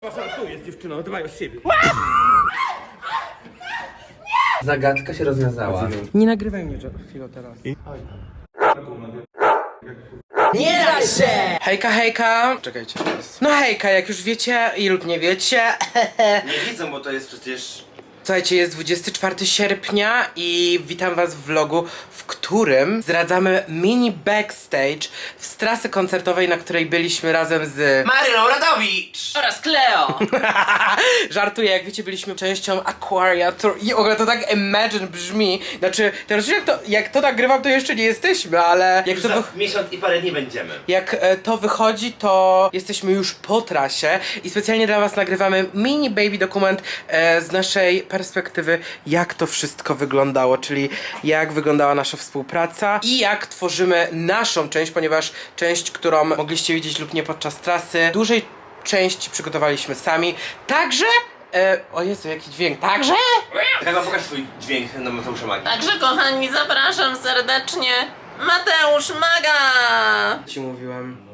Tu jest dziewczyną, dbaj o siebie. Zagadka się rozwiązała. Nie nagrywaj mnie, chwilę teraz. Nie da się! Hejka, hejka! Czekajcie teraz. No hejka, jak już wiecie i lub nie wiecie. Nie widzą, bo to jest przecież... Słuchajcie, jest 24 sierpnia i witam was w vlogu, w którym zdradzamy mini backstage z trasy koncertowej, na której byliśmy razem z... Maryną Radowicz! oraz Cleo. Żartuję, jak wiecie, byliśmy częścią Aquaria Tour i w ogóle to tak Imagine brzmi. Znaczy, teraz jak to, jak to nagrywam, to jeszcze nie jesteśmy, ale jak to... Wy- miesiąc i parę dni będziemy. Jak e, to wychodzi, to jesteśmy już po trasie i specjalnie dla Was nagrywamy mini baby dokument e, z naszej perspektywy, jak to wszystko wyglądało, czyli jak wyglądała nasza współpraca i jak tworzymy naszą część, ponieważ część, którą mogliście widzieć lub nie podczas trasy, dużej części przygotowaliśmy sami. Także. E, o Jezu, jaki dźwięk. Także? Chyba pokaż swój dźwięk na Mateusza Magii. Także kochani, zapraszam serdecznie Mateusz Maga. Ci mówiłem.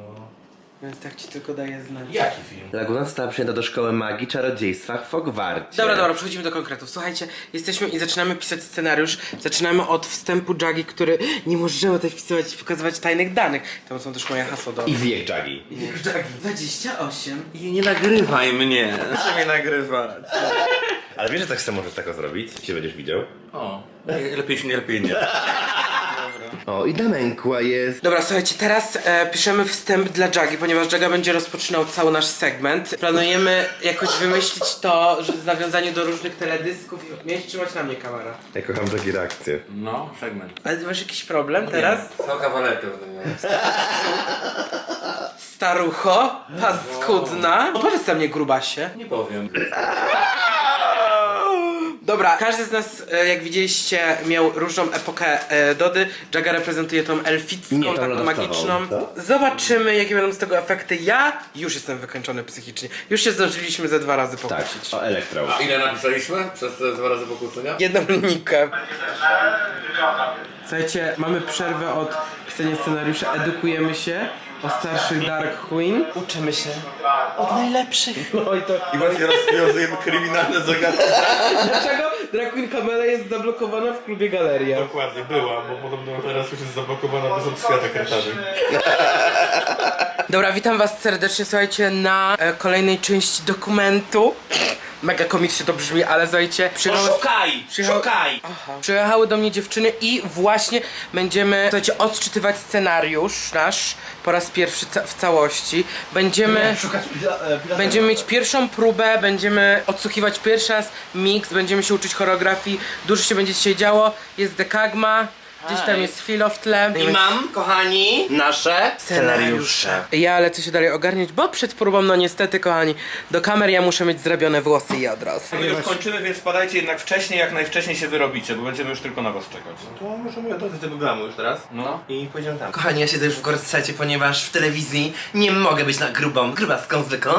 Więc tak ci tylko daję znać. Jaki film? Laguna została przyjęta do szkoły magii czarodziejstwa w Hogwarcie. Dobra, dobra, przechodzimy do konkretów. Słuchajcie, jesteśmy i zaczynamy pisać scenariusz. Zaczynamy od wstępu Jagi, który nie możemy tutaj wpisywać i pokazywać tajnych danych. Tam są też moje hasło do... I wiek Jagi. Jagi. 28. I nie nagrywaj mnie. Proszę mnie nagrywać. Ale wiesz, że tak samo możesz tako zrobić? Się będziesz widział. O, lepiej się nie, lepiej nie. O, i Damenkła jest. Dobra, słuchajcie, teraz e, piszemy wstęp dla Jagi, ponieważ Jaga będzie rozpoczynał cały nasz segment. Planujemy jakoś wymyślić to, że w nawiązaniu do różnych teledysków. Miałeś trzymać na mnie kamera. Ja kocham takie reakcje. No, segment. Ale ty masz jakiś problem teraz? Co kawaletę Starucho, paskudna. Opowiedz na mnie, grubasie. Nie powiem. Dobra, każdy z nas, e, jak widzieliście, miał różną epokę e, Dody. Jaga reprezentuje tą elficką, Nie, tą taką lodowcową, magiczną. co? Zobaczymy, jakie będą z tego efekty. Ja już jestem wykończony psychicznie. Już się zdążyliśmy ze dwa razy Tak, pokłócić. o elektro. A ile napisaliśmy przez te dwa razy pokłócenia? Jedną linijkę. Słuchajcie, mamy przerwę od pisania scenariusza, edukujemy się o starszych Dark Queen. Uczymy się od najlepszych. No i to... I właśnie rozwiązujemy kryminalne zagadki. Dlaczego Drag Queen Kamela jest zablokowana w klubie Galeria? Dokładnie, była, bo podobno teraz już jest zablokowana bez świata kretarzy. Dobra, witam was serdecznie, słuchajcie, na e, kolejnej części dokumentu. Mega komicznie to brzmi, ale słuchajcie, przyjechały, Szukaj! Przyjechał- Szukaj! przyjechały do mnie dziewczyny i właśnie będziemy, słuchajcie, odczytywać scenariusz nasz po raz pierwszy ca- w całości. Będziemy... Będziemy mieć pierwszą próbę, będziemy odsłuchiwać pierwszy raz mix, będziemy się uczyć choreografii, dużo się będzie dzisiaj działo, jest dekagma, gdzieś tam jest filo w tle. I mam, kochani, nasze scenariusze. Ja lecę się dalej ogarniać, bo przed próbą, no niestety, kochani, do kamer ja muszę mieć zrobione włosy i odrost. My już kończymy, więc spadajcie jednak wcześniej, jak najwcześniej się wyrobicie, bo będziemy już tylko na was czekać. To możemy odejść do tego glamu już teraz. No. I pójdziemy tam. Kochani, ja siedzę już w gorsecie, ponieważ w telewizji nie mogę być na grubą, grubaską zwykłą,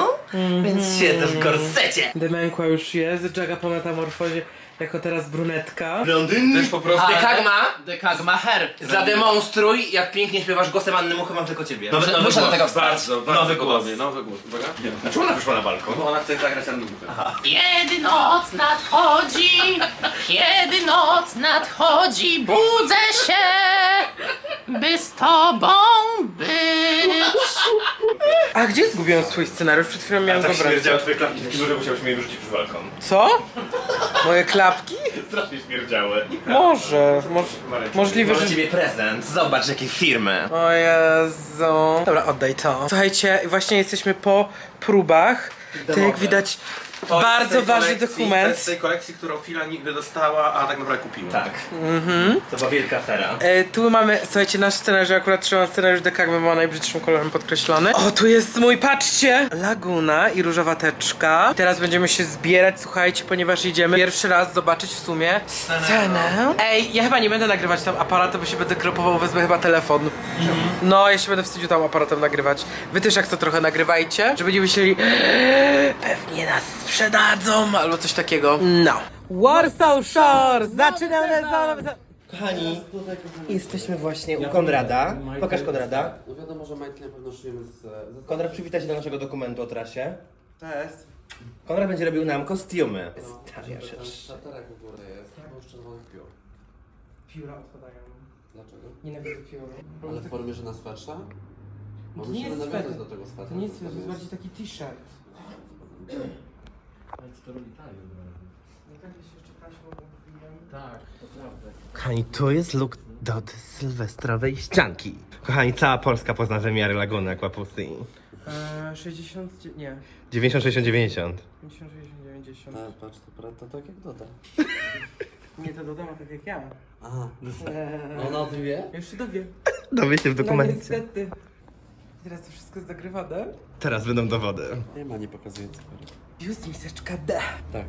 więc siedzę w gorsecie. Demękła już jest, Jaga po metamorfozie jako teraz brunetka. Blondyn? Też po prostu... Dekagma, Dekagma Her. zademonstruj, jak pięknie śpiewasz głosem Anny Muchy, mam tylko ciebie. Nowy, Muszę do tego wstać. Bardzo, bardzo Nowy głos. podobnie, nowy głos. Uwaga. Dlaczego ona wyszła na balkon? Bo ona chce zagrać Anny Muchę. Kiedy noc nadchodzi, kiedy noc nadchodzi, budzę się, by z tobą być. A gdzie zgubiłem swój scenariusz? Przed chwilą miałem Tak go brać. śmierdziały twoje klapki w kino, że musiałeś mnie wyrzucić przez balkon. Co? Moje klapki? Strasznie śmierdziały. Może, moż, możliwe, Mam że... ciebie prezent, zobacz jakie firmy. O Jezu. Dobra, oddaj to. Słuchajcie, właśnie jesteśmy po próbach. To jak widać, bardzo ważny dokument. Z tej kolekcji, którą Fila nigdy dostała, a tak naprawdę kupiła. Tak. To była wielka afera. E, tu mamy, słuchajcie, nasz scenariusz, akurat trzymam scenariusz Dekagmy, bo ma najbrzydszym kolorem podkreślony. O, tu jest mój, patrzcie! Laguna i różowa teczka. Teraz będziemy się zbierać, słuchajcie, ponieważ idziemy pierwszy raz zobaczyć w sumie scenę. Ej, ja chyba nie będę nagrywać tam aparatem, bo się będę kropował, wezmę chyba telefon. No, ja się będę wstydził tam aparatem nagrywać. Wy też jak to trochę nagrywajcie, żeby nie myśleli, "Eee, pewnie nas sprzedadzą, albo coś takiego. No. Warsaw Shore! Zaczynamy za... Kochani, jesteśmy właśnie u Konrada. Pokaż Konrada. No wiadomo, że majtki na pewno szyjemy z... z... Konrad, przywitaj się do naszego dokumentu o trasie. Cześć. Konrad będzie robił nam kostiumy. Staria rzecz. Tatarek u góry jest, bo już czerwonych piór. Pióra odpadają. Dlaczego? Nienawidzę piór. Ale w formie, że na swetrze? Bo To nie musimy jest nawiązać sweter. do tego swetra. To nie jest, to jest bardziej taki t-shirt. Ale czy to robi tak? Nie tak, się jeszcze taśmą obwijam. Tak, to prawda. Kochani, tu jest look do sylwestrowej ścianki. Kochani, cała Polska pozna wymiary Laguny Aquapusy. Eee, 60, dzie- nie, 90, 60, 90. 50, 60, 90. Tak, patrz, to, pra- to tak jak Doda. Nie, to dodam tak jak ja. Aha, Eee, ona o tym wie? ja już się dowie. Dowie się w No dokumencie. niestety. Teraz to wszystko jest nagrywane. Teraz będą dowody. Nie ma, nie pokazuje cyferek. Jest miseczka D. Tak.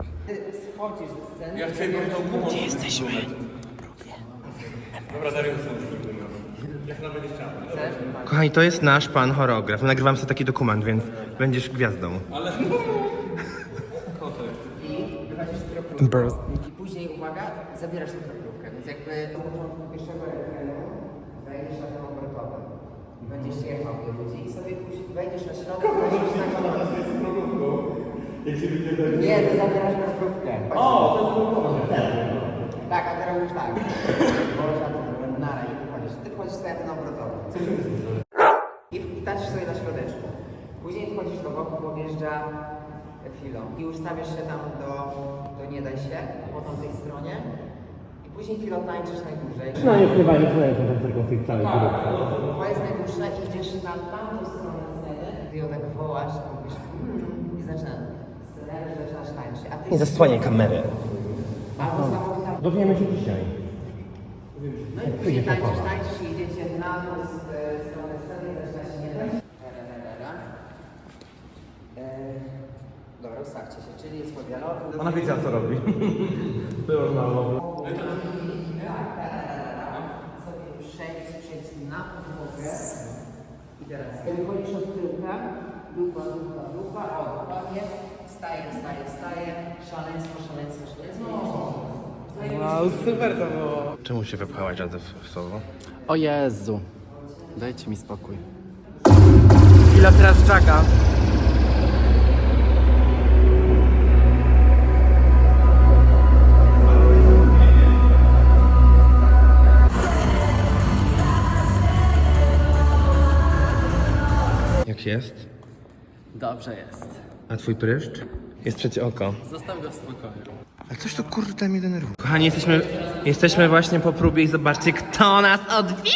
Schodzisz ze sceny. Ja chciałem mieć tą gumą. Gdzie jesteśmy? Dobra, Dariusz, jak nam będzie chciał. Kochani, to jest nasz pan choreograf. Nagrywam sobie taki dokument, więc będziesz gwiazdą. Burst. I później, uwaga, zabierasz tę kroplówkę, więc jakby na początku pierwszego refrenu wejdziesz na tę obrotową i będziesz jechał do ludzi i sobie później wejdziesz na środek i wejdziesz na kolor. Nie, ty zabierasz kroplówkę. O, to jest Tak, a ty robisz tak. Na to nara i wychodzisz. Ty wchodzisz sobie na ten obrotowy. I, tańczysz sobie na środeczku. Później wchodzisz do boku, bo wjeżdża filą. I ustawiasz się tam do, do nie daj się, po tamtej stronie. I później chwilę tańczysz najdłużej. No nie chyba nie tego tej całej grupy. jest najdłuższa i idziesz na tamtą stronę sceny. Ty ją tak wołasz, mówisz mm, i zaczyna scenariusz, zaczynasz tańczyć. A ty Nie zasłaniaj kamery. Dowiemy się dzisiaj. No i później tańczysz, tańczysz i idziecie na e, stronę sceny i zaczyna się nie dać. E, Dobra, ustawcie się, czyli jest po dialogu. Ona wiedziała co robi. sobie przejdź, przejdź na podłogę. I teraz wychodzisz od tyłka, dupa, dupa, dupa, o, dokładnie. Wstaje, wstaje, wstaje. Szaleństwo, szaleństwo, szaleństwo. Wow, super to było. Czemu się wypchałaś radę w słowo? O Jezu. Dajcie mi spokój. Chwila teraz czeka. Jak jest? Dobrze jest. A twój pryszcz? Jest trzecie oko. Zostaw go w spokoju. A coś tu kurde mnie denerwuje. Kochani, jesteśmy, jesteśmy właśnie po próbie i zobaczcie, kto nas odwiedził!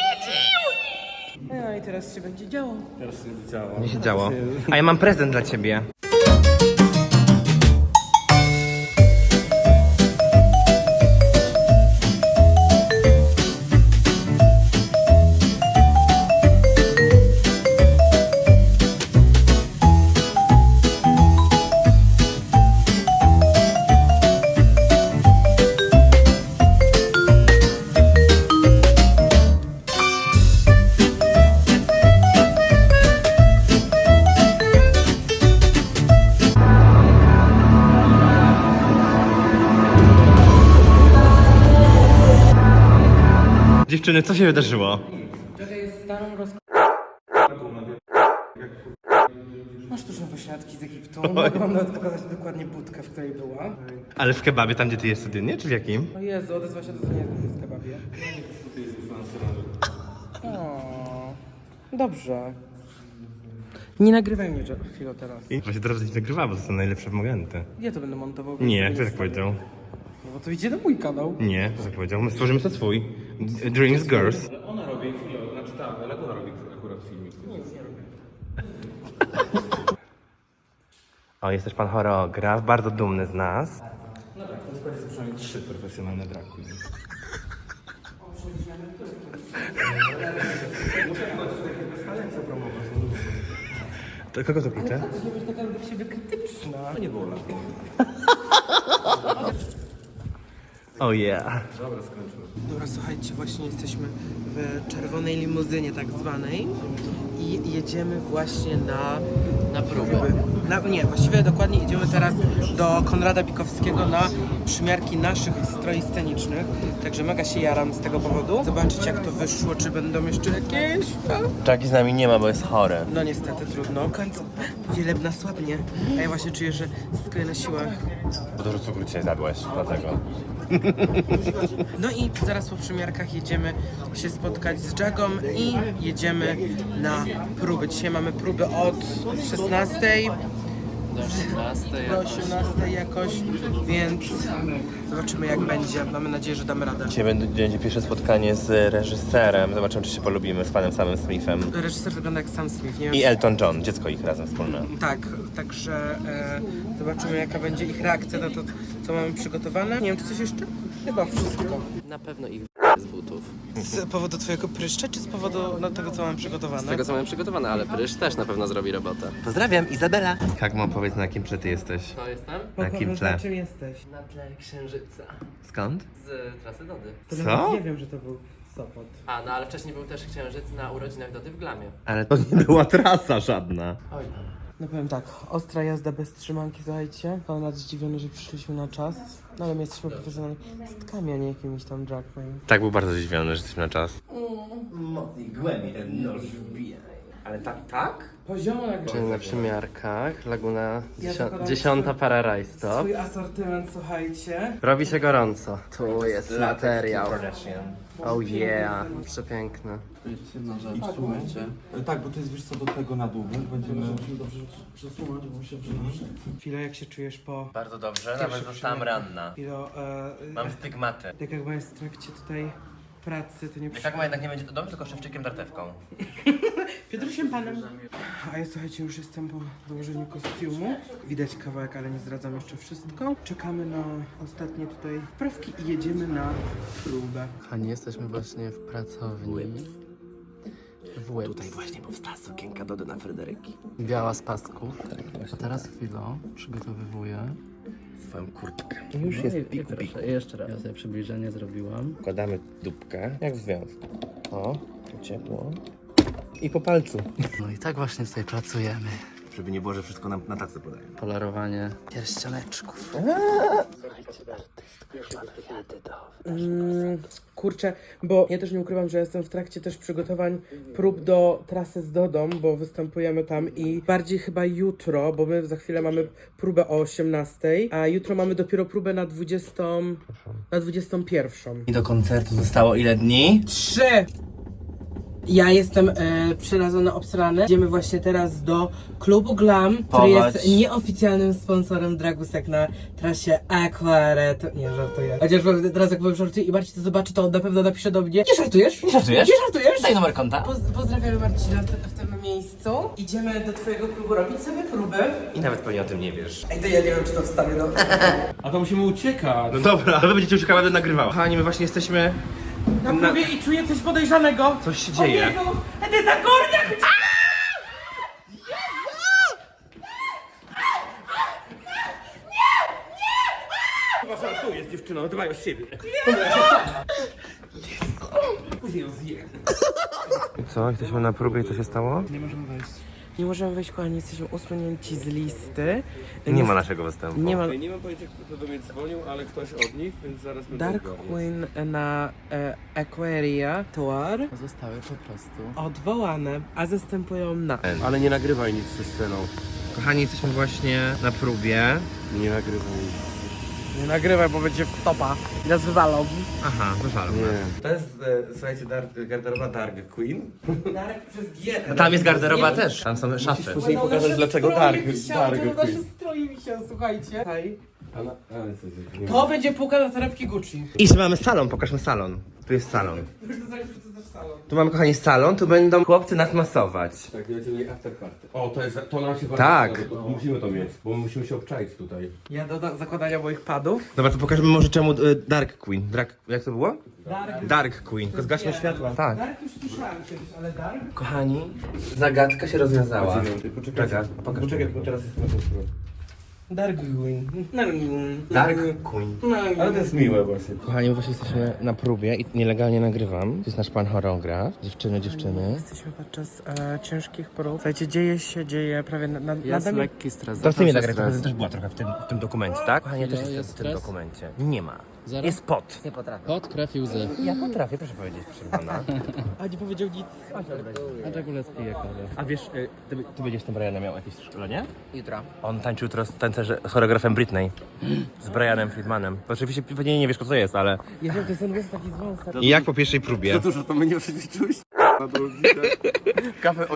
No i teraz się będzie działo. Teraz się widziało. Nie się działo. A ja mam prezent dla ciebie. Dziewczyny, co się wydarzyło? Czekaj, jest starą roz... Masz sztuczne pośladki z Egiptu. Mogę wam nawet pokazać dokładnie budkę, w której była. Ale w kebabie, tam gdzie ty jesz codziennie, czy w jakim? O Jezu, odezwa się do nie jest w kebabie. O, dobrze. Nie nagrywaj mnie chwilę teraz. I właśnie teraz nie nagrywała, bo to są najlepsze momenty. Ja to będę montował. Nie, więc kto sobie tak powiedział? No bo to idzie na mój kanał. Nie, kto tak powiedział? My stworzymy sobie swój. D- Dreams Girls. Ale ona robi chwilę, znaczy ta, Laguna robi akurat filmik. O, jest też pan choreograf, bardzo dumny z nas. No tak, to jest przynajmniej trzy profesjonalne drag queen. To kogo to pisze? To taka do siebie krytyczna. To nie było lat. Oh yeah. Dobra, skończmy. Dobra, słuchajcie, właśnie jesteśmy w czerwonej limuzynie tak zwanej i jedziemy właśnie na Na próbę. Na, nie, właściwie dokładnie idziemy teraz do Konrada Bikowskiego na przymiarki naszych stroi scenicznych. Także mega się jaram z tego powodu. Zobaczyć jak to wyszło, czy będą jeszcze jakieś. Czaki z nami nie ma, bo jest chory. No niestety trudno. W końcu wielebna słabnie. A ja właśnie czuję, że stykuję na siłach. Bo dużo cukru dzisiaj zadłeś, dlatego. No i zaraz po przymiarkach jedziemy się spotkać z Jagą i jedziemy na próby. Dzisiaj mamy próby od 16 Do 18 do jakoś. 18 jakoś, więc zobaczymy jak będzie. Mamy nadzieję, że damy radę. Dzisiaj będzie, będzie pierwsze spotkanie z reżyserem. Zobaczymy, czy się polubimy z panem samym Smithem. Reżyser wygląda jak Sam Smith, nie wiem. I Elton John, dziecko ich razem wspólne. Tak, także e, zobaczymy jaka będzie ich reakcja na to, co mamy przygotowane. Nie wiem, czy coś jeszcze? Chyba wszystko. Na pewno ich z powodu twojego pryszcza, czy z powodu no, tego, co mam przygotowane? Z tego co mam przygotowane, ale prysz też na pewno zrobi robotę. Pozdrawiam, Izabela. Jak mu opowiedz, na jakim tle ty jesteś? To jestem? Na jakim tle? czym jesteś? Na tle księżyca. Skąd? Z trasy Dody. To Co? nawet nie wiem, że to był Sopot. A, no ale wcześniej był też księżyc na urodzinach Dody w Glamie. Ale to nie była trasa żadna. Oj tam. No powiem tak, ostra jazda bez trzymanki, słuchajcie. Pan zdziwiony, że przyszliśmy na czas. No ale my jesteśmy profesjonalistami, a nie jakimiś tam drag queen. Tak był bardzo zdziwiony, że jesteśmy na czas. Mocniej, głębiej ten nóż wbijaj. Ale tak, tak? Poziomo Czyli na przymiarkach Laguna Ja zakładam dziesiąta swój- para rajstop. Swój asortyment, słuchajcie. Robi się gorąco. Tu jest materiał. Kardashian. Oh yeah. Przepiękne. I słuchajcie. Tak, bo to jest wiesz co do tego na dół, więc będziemy... Musimy dobrze przesunąć, bo się Chwilę, jak się czujesz po... Bardzo dobrze, nawet zostałam ranna. Chwilę, e, Mam stygmaty. tak jak jest w trakcie tutaj pracy, to nie Jak ma jednak nie będzie to dom, tylko szewczykiem dartewką. Piotrusiem panem. A ja słuchajcie, już jestem po założeniu kostiumu. Widać kawałek, ale nie zdradzam jeszcze wszystko. Czekamy na ostatnie tutaj wprawki i jedziemy na próbę. Kochani, jesteśmy właśnie w pracowni. W. Tutaj właśnie powstała sukienka Dody na Fryderyki. Biała z pasków. A teraz chwilę przygotowywuję. Swoją kurtkę. No Już jest i- i piku piku. proszę, Jeszcze raz. Ja sobie przybliżenie zrobiłam. Wkładamy dupkę, jak w związku. O, tu ciepło. I po palcu. No i tak właśnie tutaj pracujemy. Żeby nie było, że wszystko nam na tacy podają. Polerowanie pierścioneczków. Mm, kurczę, bo ja też nie ukrywam, że jestem w trakcie też przygotowań prób do trasy z Dodą, bo występujemy tam i bardziej chyba jutro, bo my za chwilę mamy próbę o 18, a jutro mamy dopiero próbę na 20, na 21. I do koncertu zostało ile dni? Trzy! Ja jestem e, przerażony, obsrany. Idziemy właśnie teraz do klubu Glam, który Pować. jest nieoficjalnym sponsorem Dragusek na trasie Aquaret. Nie żartuję. Chociaż teraz jak powiem żartuję i Marcin to zobaczy, to on na pewno napisze do mnie. Nie żartujesz? Nie żartujesz? Nie żartujesz? Daj numer konta. Poz pozdrawiamy Marcina w, w tym miejscu. Idziemy do twojego klubu robić sobie próby. I nawet pewnie o tym nie wiesz. Ej, to ja nie wiem, czy to wstawię do... A to musimy uciekać. No dobra, wy będziecie uciekała, będę nagrywał. Kochani, my właśnie jesteśmy... Na próbie i czuję coś podejrzanego. Coś się O dzieje. Jezu, Edyta Górniak! Tu jest dziewczyno, dbaj o siebie. Co? Jesteśmy na próbie i co się stało? Nie możemy wejść, kochani, jesteśmy usunięci z listy. Nie ma naszego występu. Nie ma Nie mam pojęcia, kto do mnie dzwonił, ale ktoś od nich, więc zaraz będę Dark. Queen na e, Aquaria Tour Zostały po prostu. odwołane, a zastępują na. Ale nie nagrywaj nic ze sceną. Kochani, jesteśmy właśnie na próbie. Nie nagrywaj nic. Nie nagrywaj, bo będzie wtopa. I nas wywalą. Aha, wywalmy. To jest, e, słuchajcie, dar, garderoba Dark Queen. Darek przez G. Tam jest garderoba też. Tam są szafy. Muszę im pokazać, dlaczego Dark, Dark Nasze Queen. stroje wisią, słuchajcie. Hej. To będzie półka na torebki Gucci. I mamy salon, pokażmy salon. Tu jest salon. Tu mamy, kochani, salon, tu będą chłopcy nas masować. Tak, będziemy mieli after party. O, to jest, to nam się bardzo Tak. podoba, to Musimy to mieć, bo my musimy się obczaić tutaj. Ja do zakładania moich padów. Dobra, to pokażemy może czemu y, Dark Queen. Dark, jak to było? Dark. Dark Queen. Tylko zgaśmy światła. Tak. Dark już słyszałem kiedyś, ale Dark? Kochani, zagadka się rozwiązała. Poczekaj, Czekaj, pokaż, poczekaj, bo teraz jest na. Dark Queen. Dark Queen. Ale to jest miłe właśnie. Kochani, właśnie jesteśmy na próbie i nielegalnie nagrywam. To jest nasz pan choreograf. Dziewczyny, dziewczyny. Jesteśmy podczas e, ciężkich prób. Słuchajcie, dzieje się, dzieje prawie na, na, Jest nade lekki stres. To ty mnie zawsze nagrać, stres. to też była trochę w tym, w tym dokumencie, tak? Kochani, ja też jest w tym dokumencie. Nie ma. Zero? Jest pot. Nie potrafię. Pot, krew i łzy. Ja potrafię, proszę powiedzieć, proszę pana. A nie powiedział nic. A Jacqueline pije kawę. A wiesz, y, ty, ty będziesz z tym Brianem miał jakieś szkolenie? Jutro. On tańczył jutro z tancerzy, z choreografem Britney. Z Brianem Friedmanem. Oczywiście pewnie nie wiesz, kto to jest, ale... Ja wiem, to jest ten taki zwąsa. I jak po pierwszej próbie? dużo to my nie przećwiczyłeś na Kawę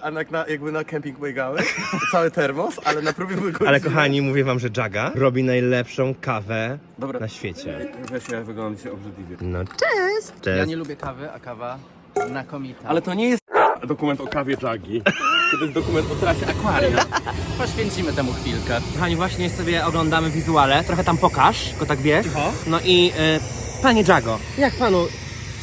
o a na, na, jakby na kemping biegałeś, cały termos, ale na próbie były Ale kochani, mówię wam, że Jaga robi najlepszą kawę Dobra. na świecie. Wiesz, ja wyglądam dzisiaj obrzydliwie. No cześć! Ja Cześć. nie lubię kawy, a kawa znakomita. Ale to nie jest dokument o kawie Jagi. To jest dokument o trasie akwaria. poświęcimy temu chwilkę. Kochani, właśnie sobie oglądamy wizuale. Trochę tam pokaż, go tak wiesz. No i y, panie Jago, jak panu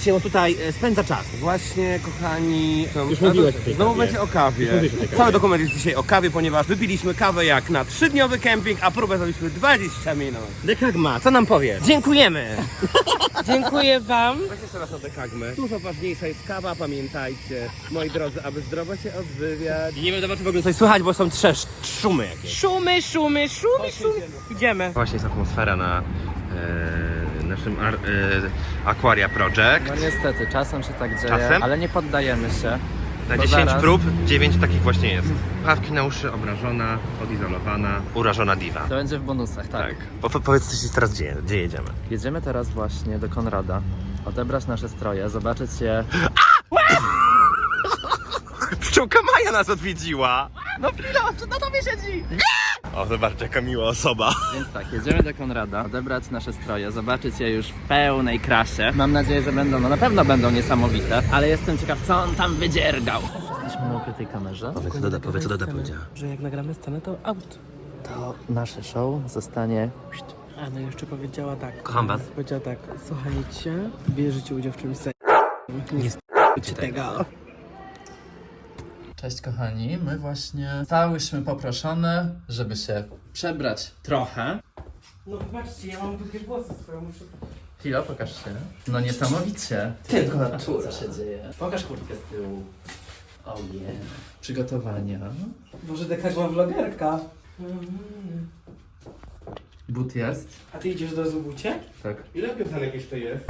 się tutaj y, spędza czas? Właśnie, kochani... Już mówiłeś o tej Znowu kawie. będzie o kawie. mówiłeś o tej kawie. Cały dokument jest dzisiaj o kawie, ponieważ wypiliśmy kawę jak na trzydniowy kemping, a próbę zrobiliśmy 20 minut. Dekagma, co nam powie? Dziękujemy! Dziękuję wam. Weź jeszcze raz o dekagmę. Dużo ważniejsza jest kawa, pamiętajcie. Moi drodzy, aby zdrowo się odżywiać. I nie wiem, czy w ogóle coś słychać, bo są trzesz, szumy jakieś. Szumy, szumy, szumy, szumy. Idziemy. Właśnie jest atmosfera na e, naszym ar, e, Aquaria Project. No niestety, czasem się tak dzieje, Czasem? ale nie poddajemy się. Na Bo 10 zaraz- prób 9 takich właśnie jest. Pawki na uszy, obrażona, odizolowana, urażona diwa. To będzie w bonusach, tak. Tak. Po, po, powiedz, co się teraz dzieje, gdzie jedziemy? Jedziemy teraz właśnie do Konrada, odebrać nasze stroje, zobaczyć je. Pszczółka Maja nas odwiedziła! No chwila, na tobie siedzi! O, zobacz, jaka miła osoba. Więc tak, jedziemy do Konrada, odebrać nasze stroje, zobaczyć je już w pełnej krasie. Mam nadzieję, że będą, no na pewno będą niesamowite, ale jestem ciekaw, co on tam wydziergał. Jesteśmy na ukrytej kamerze. Powiedz, co Doda, powiedz, co Doda powiedziała. Że jak nagramy scenę, to out. To nasze show zostanie A no jeszcze powiedziała tak. Kocham was. Powiedziała tak, słuchajcie, bierzecie udział w czymś se... Nie s***cie tego. Cześć kochani, my właśnie zostałyśmy poproszone, żeby się przebrać trochę. No wybaczcie, ja mam długie włosy swoje, muszę... Chwila, pokaż się. No niesamowicie. Tylko na Co się dzieje? Pokaż kurtkę z tyłu. O nie. Przygotowania. Może taka była vlogerka. But jest. A ty idziesz do zubucie? Tak. Ile piosenek jeszcze jest?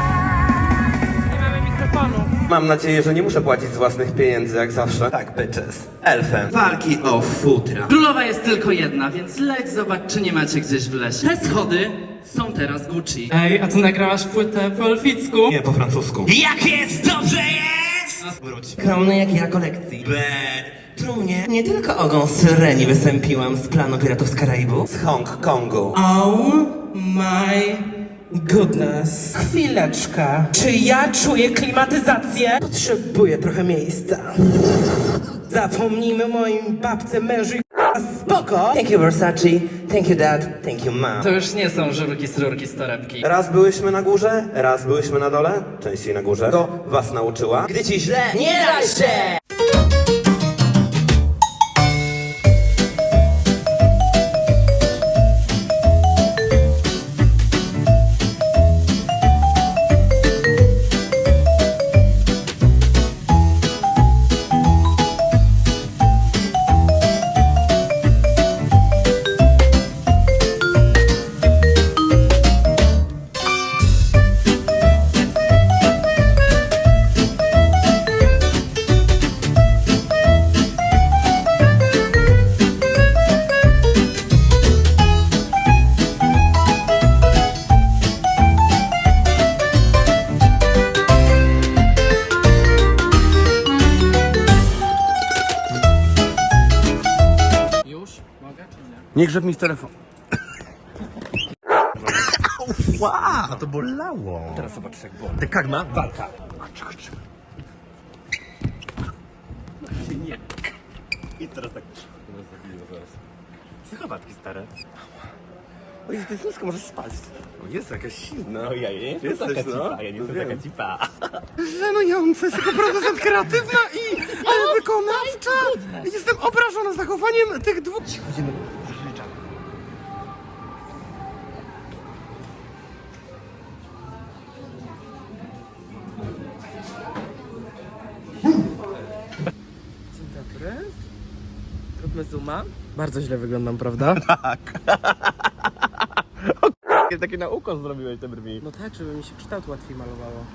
Nie mamy mikrofonu. Mam nadzieję, że nie muszę płacić z własnych pieniędzy, jak zawsze. Tak, bitches. Elfem. Walki o futra. Królowa jest tylko jedna, więc leć zobacz, czy nie macie gdzieś w lesie. Te schody są teraz Gucci. Ej, a ty nagrałaś płytę po elficku? Nie, po francusku. Jak jest, dobrze jest! Wróć. Skromny jak ja kolekcji. Bad. Trumnie. Nie tylko ogon syreni wysępiłam z planu Piratów z Karaibu. Z Hong Kongu. Oh my goodness. Chwileczkę. Czy ja czuję klimatyzację? Potrzebuję trochę miejsca. Zapomnijmy moim babce, mężu i k***a, spoko. Thank you Versace. Thank you dad. Thank you mom. To już nie są żurki z rurki z torebki. Raz byłyśmy na górze, raz byłyśmy na dole, częściej na górze. To was nauczyła. Gdy ci źle, nie daj się! Nie? Grzeb mi w telefon. Wow, to bolało. Teraz zobacz jak było. Dekagma, walka. Nie. I teraz tak. Psychopatki stare. O Jezu, to jest nisko, możesz spać. O jest jakaś silna. No ja nie jestem taka no. cipa, ja nie jestem taka cipa. Żenujące, jest tylko producent kreatywna i wykonawcza. Jestem obrażona zachowaniem tych dwóch. Chodzimy, zooma? Bardzo źle wyglądam, prawda? Takie na ukos zrobiłeś te brwi. No tak, żeby mi się kształt łatwiej malowało.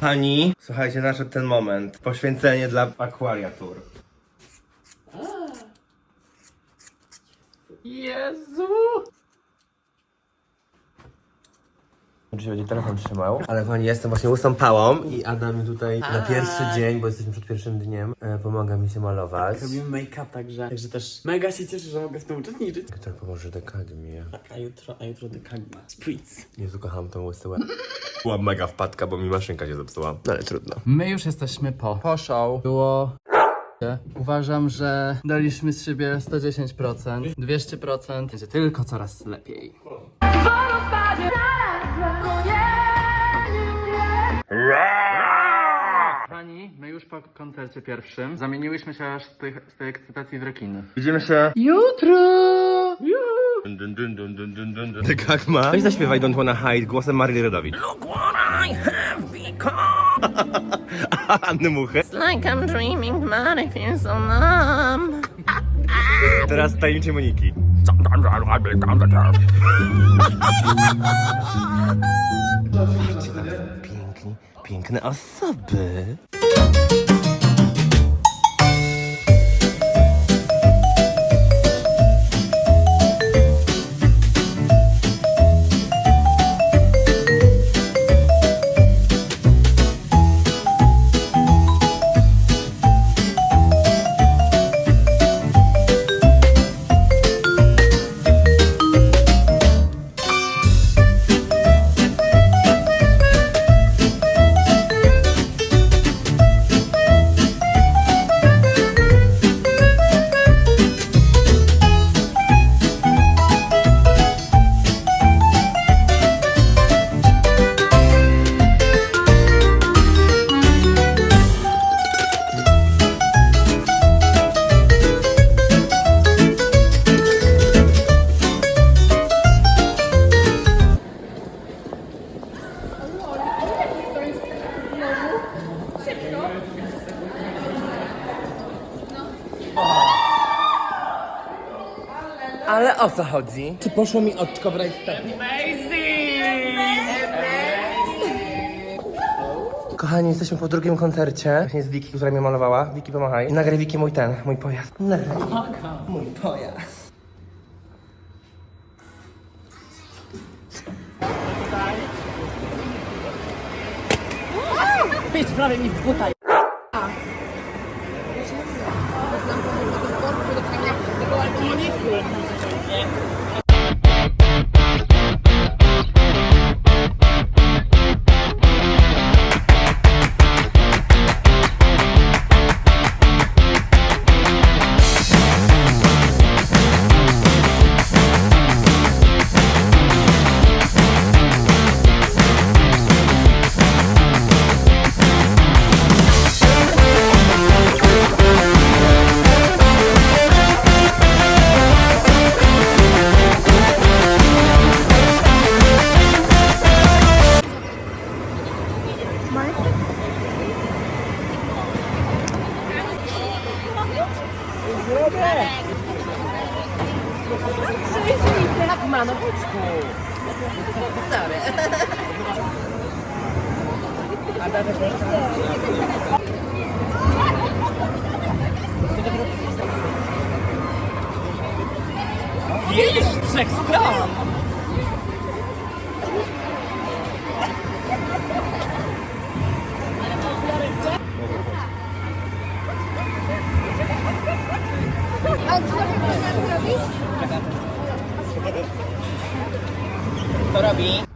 Pani, słuchajcie, nadszedł ten moment. Poświęcenie dla Aquaria Tour. Dzisiaj będzie telefon trzymał. Ale pani, jestem właśnie łysą pałą i Adam mi tutaj na pierwszy dzień, bo jesteśmy przed pierwszym dniem, e, pomaga mi się malować. Robimy make-up, także, także też mega się cieszę, że mogę w tym uczestniczyć. Kto pomoże dekadmie? A jutro, a jutro dekagma. Spritz. Jezu, kocham tą łysę łeb. Była mega wpadka, bo mi maszynka się zepsuła. No ale trudno. My już jesteśmy po. Po show. Było... Uważam, że daliśmy z siebie 110%, 200%. Będzie tylko coraz lepiej. Pani, my już po koncercie pierwszym zamieniłyśmy się aż z tej, z tej ekscytacji w rekiny. Widzimy się Jutro! Dekagma. Weź zaśpiewaj Don't Wanna Hide głosem Maryli Rodowicz. Look what I have become. Anny Muchy. Like I'm dreaming, but I feel so numb. Teraz tajemnicze Moniki. Piękni, piękne osoby. O co chodzi? Czy poszło mi oczko w rajstopie? Kochani, jesteśmy po drugim koncercie. Właśnie z Wiki, która mnie malowała. Wiki, pomachaj. I nagraj Wiki mój ten, mój pojazd. Nagraj. Mój pojazd. Tak ma, no buczku. Sorry. A dawaj. Jedziesz trzech stron! Co robi?